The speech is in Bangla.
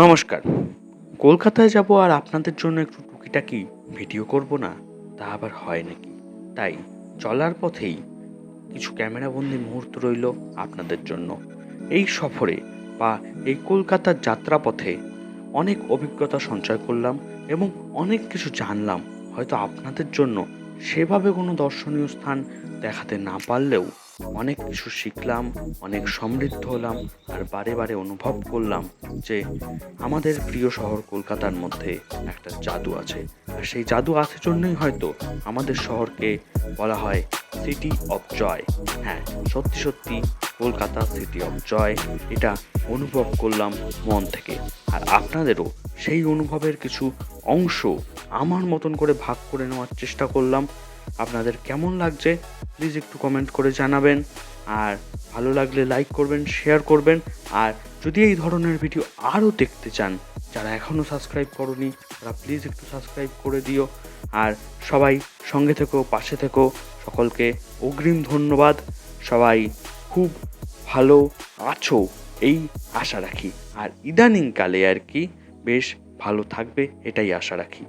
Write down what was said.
নমস্কার। কলকাতায় যাব আর আপনাদের জন্য একটু টুকিটাকি ভিডিও করব না, তা আবার হয় নাকি? তাই চলার পথেই কিছু ক্যামেরাবন্দি মুহূর্ত রইল আপনাদের জন্য। এই সফরে বা এই কলকাতার যাত্রাপথে অনেক অভিজ্ঞতা সঞ্চয় করলাম এবং অনেক কিছু জানলাম, হয়তো আপনাদের জন্য সেভাবে কোনো দর্শনীয় স্থান দেখাতে না পারলেও অনেক কিছু শিখলাম, অনেক সমৃদ্ধ হলাম আর বারে বারে অনুভব করলাম যে আমাদের প্রিয় শহর কলকাতার মধ্যে একটা জাদু আছে। আর সেই জাদু আছে জন্যই হয়তো আমাদের শহরকে বলা হয় সিটি অফ জয় হ্যাঁ সত্যি সত্যি কলকাতা সিটি অফ জয় এটা অনুভব করলাম মন থেকে। আর আপনাদেরও সেই অনুভবের কিছু অংশ আমার মতন করে ভাগ করে নেওয়ার চেষ্টা করলাম। আপনাদের কেমন লাগছে? প্লিজ একটু কমেন্ট করে জানাবেন। আর ভালো লাগলে লাইক করবেন শেয়ার করবেন। আর যদি এই ধরনের ভিডিও আরও দেখতে চান, যারা এখনও সাবস্ক্রাইব করনি, তারা প্লিজ একটু সাবস্ক্রাইব করে দিও। আর সবাই সঙ্গে থেকো, পাশে থেকো। সকলকে অগ্রিম ধন্যবাদ। সবাই খুব ভালো আছো, এই আশা রাখি। আর ইদানিংকালে আর কি বেশ ভালো থাকবে, এটাই আশা রাখি।